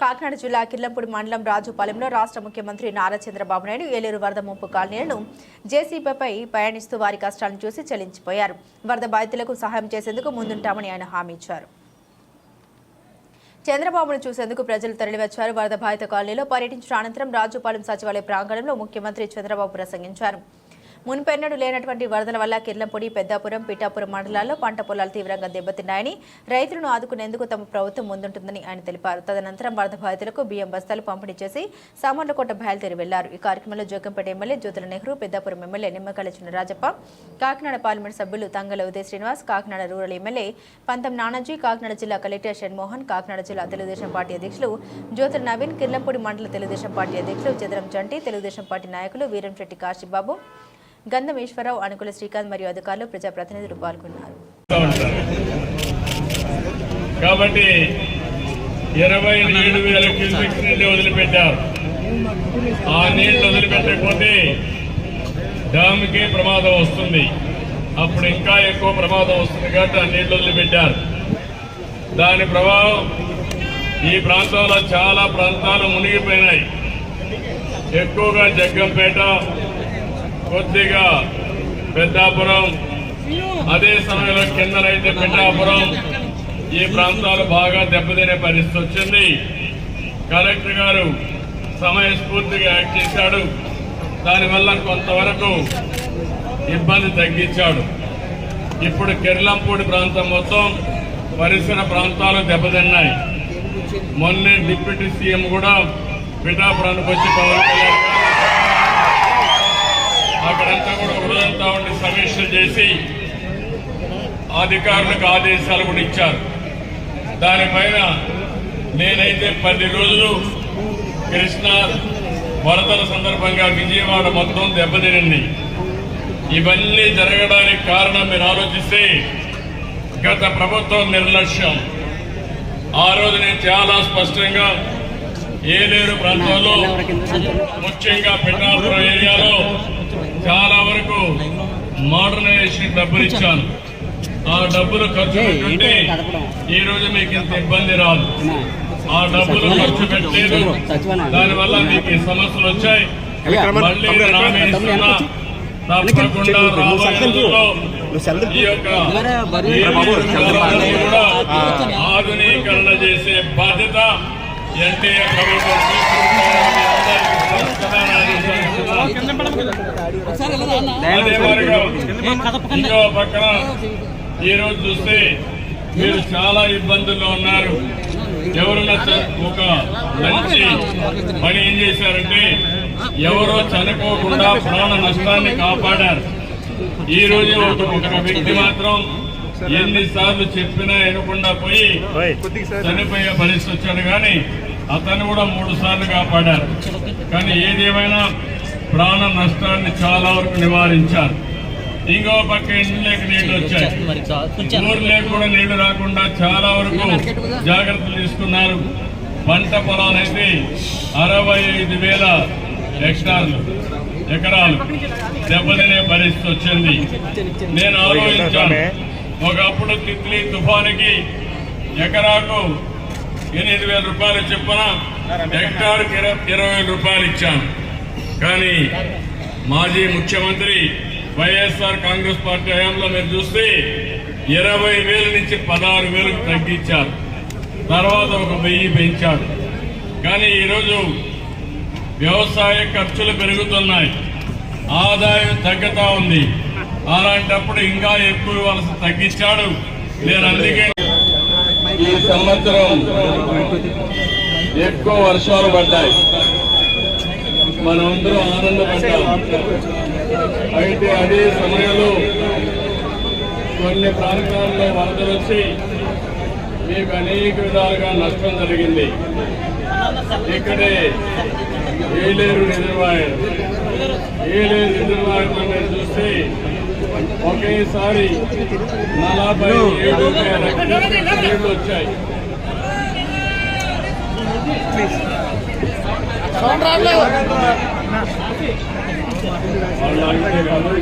కాకినాడ జిల్లా కిల్లంపూడి మండలం రాజుపాలెంలో రాష్ట్ర ముఖ్యమంత్రి నారా చంద్రబాబు నాయుడు ఏలూరు వరద ముంపు కాలనీలను జేసీబీపై పయనిస్తూ వారి కష్టాలను చూసి చెల్లించిపోయారు. వరద బాధితులకు సహాయం చేసేందుకు ముందుంటామని ఆయన హామీ ఇచ్చారు. చంద్రబాబును చూసేందుకు ప్రజలు తరలివచ్చారు. వరద బాధిత కాలనీలో పర్యటించిన అనంతరం రాజుపాలెం సచివాలయ ప్రాంగణంలో ముఖ్యమంత్రి చంద్రబాబు ప్రసంగించారు. మున్పెన్నడు లేనటువంటి వరదల వల్ల కిర్లంపొడి పెద్దాపురం పిఠాపురం మండలాల్లో పంట పొలాలు తీవ్రంగా దెబ్బతిన్నాయని రైతులను ఆదుకునేందుకు తమ ప్రభుత్వం ముందుంటుందని ఆయన తెలిపారు. తదనంతరం వరద బాధితులకు బియ్యం బస్తాలు పంపిణీ చేసి సామర్లకోట బయలుదేరి వెళ్ళారు. ఈ కార్యక్రమంలో Jogampeta MLA Jyothula Nehru Peddapuram MLA Nimmakalla Chinarajappa Kakinada parliament సభ్యులు తంగల ఉదయ శ్రీనివాస్ కాకినాడ రూరల్ ఎమ్మెల్యే పంతం నానాజీ కాకినాడ జిల్లా కలెక్టర్ షణ్మోహన్ కాకినాడ జిల్లా తెలుగుదేశం పార్టీ అధ్యక్షులు జ్యోతుల నవీన్ కిర్లంపూడి మండల తెలుగుదేశం పార్టీ అధ్యక్షులు చదరం చంటి తెలుగుదేశం పార్టీ నాయకులు వీరంశెట్టి కాశీబాబు గంధమేశ్వరరావు అనుకుల శ్రీకాంత్ మరియు అధికారులు ప్రజాప్రతినిధులు పాల్గొన్నారు. కాబట్టి ఇరవై ఏడు వేల క్యూసెక్స్ నీళ్ళు వదిలిపెట్టారు. ఆ నీళ్ళు వదిలిపెట్టకపోతే డ్యామ్కి ప్రమాదం వస్తుంది. అప్పుడు ఇంకా ఎక్కువ ప్రమాదం వస్తుంది కాబట్టి ఆ నీళ్ళు వదిలిపెట్టారు. దాని ప్రభావం ఈ ప్రాంతంలో చాలా ప్రాంతాలు మునిగిపోయినాయి. ఎక్కువగా జగ్గంపేట కొద్దిగా పెద్దాపురం. అదే సమయంలో కిందనైతే పిఠాపురం ఈ ప్రాంతాలు బాగా దెబ్బతినే పరిస్థితి వచ్చింది. కలెక్టర్ గారు సమయస్ఫూర్తిగా యాక్ట్ చేశాడు. దానివల్ల కొంతవరకు ఇబ్బంది తగ్గించాడు. ఇప్పుడు కిర్లంపూడి ప్రాంతం మొత్తం పరిసర ప్రాంతాలు దెబ్బతిన్నాయి. మొన్నే డిప్యూటీ సీఎం కూడా పిఠాపురానికి వచ్చి పవన్ కళ్యాణ్ గారు ఉండి సమీక్ష చేసి అధికారులకు ఆదేశాలు కూడా ఇచ్చారు. దానిపైన నేనైతే పది రోజులు కృష్ణా వరదల సందర్భంగా విజయవాడ మొత్తం దెబ్బతినింది. ఇవన్నీ జరగడానికి కారణం మీరు ఆలోచిస్తే గత ప్రభుత్వం నిర్లక్ష్యం. ఆ రోజు నేను చాలా స్పష్టంగా ఏలేరు ప్రాంతంలో ముఖ్యంగా పిఠాపురం ఏరియాలో చాలా వరకు మోడర్నైజేషన్ డబ్బులు ఇచ్చాను. ఆ డబ్బులు ఖర్చు పెట్టుంటే ఈ రోజు మీకు ఇంత ఇబ్బంది రాదు. ఆ డబ్బులు ఖర్చు పెట్టలేదు. దానివల్ల మీకు ఈ సమస్యలు వచ్చాయి. మళ్ళీ తప్పకుండా రాబోయే ఈ యొక్క ఆధునీకరణ చేసే బాధ్యత ఎన్టీఏ ప్రభుత్వం ఇంకో పక్కన ఈ రోజు చూస్తే మీరు చాలా ఇబ్బందుల్లో ఉన్నారు ఎవరన్నా ఒక మంచి పని ఏం చేశారంటే ఎవరో చనిపోకుండా ప్రాణ నష్టాన్ని కాపాడారు ఈ రోజు ఒక వ్యక్తి మాత్రం ఎన్నిసార్లు చెప్పినా వినకుండా పోయి చనిపోయే పరిస్థితి వచ్చాడు కానీ అతను కూడా మూడు సార్లు కాపాడారు. కానీ ఏదేమైనా ప్రాణ నష్టాన్ని చాలా వరకు నివారించారు. ఇంకో పక్క ఇంట్లోకి నీళ్ళు వచ్చాయి. ఊర్లోకి కూడా నీళ్ళు రాకుండా చాలా వరకు జాగ్రత్తలు తీసుకున్నారు. పంట పొలాలైతే అరవై ఐదు వేల హెక్టార్లు ఎకరాలు దెబ్బతినే పరిస్థితి వచ్చింది. నేను ఆలోచించాను. ఒకప్పుడు తిత్లీ తుఫానికి ఎకరాకు ఎనిమిది వేల రూపాయలు చెప్పిన? హెక్టార్కి ఇరవై వేల రూపాయలు ఇచ్చాను. కానీ మాజీ ముఖ్యమంత్రి వైఎస్ఆర్ కాంగ్రెస్ పార్టీ హయాంలో మీరు చూస్తే ఇరవై వేల నుంచి పదహారు వేలకు తగ్గించారు. తర్వాత ఒక వెయ్యి పెంచారు. కానీ ఈరోజు వ్యవసాయ ఖర్చులు పెరుగుతున్నాయి. ఆదాయం తగ్గతా ఉంది. అలాంటప్పుడు ఇంకా ఎక్కువ ఇవ్వాల్సి తగ్గించాడు. నేను అందుకే ఈ సంవత్సరం ఎక్కువ వర్షాలు పడ్డాయి. మనమందరం ఆనందపడ్డాం అయితే అదే సమయంలో కొన్ని ప్రాంతాల్లో వరదలు వచ్చి మీకు అనేక విధాలుగా నష్టం జరిగింది. ఇక్కడే ఏలేరు రిజర్వాయర్ ఏలేరు రిజర్వాయర్ అనేది చూస్తే ఒకేసారి నలభై ఏడు వేల వచ్చాయి వాళ్ళు.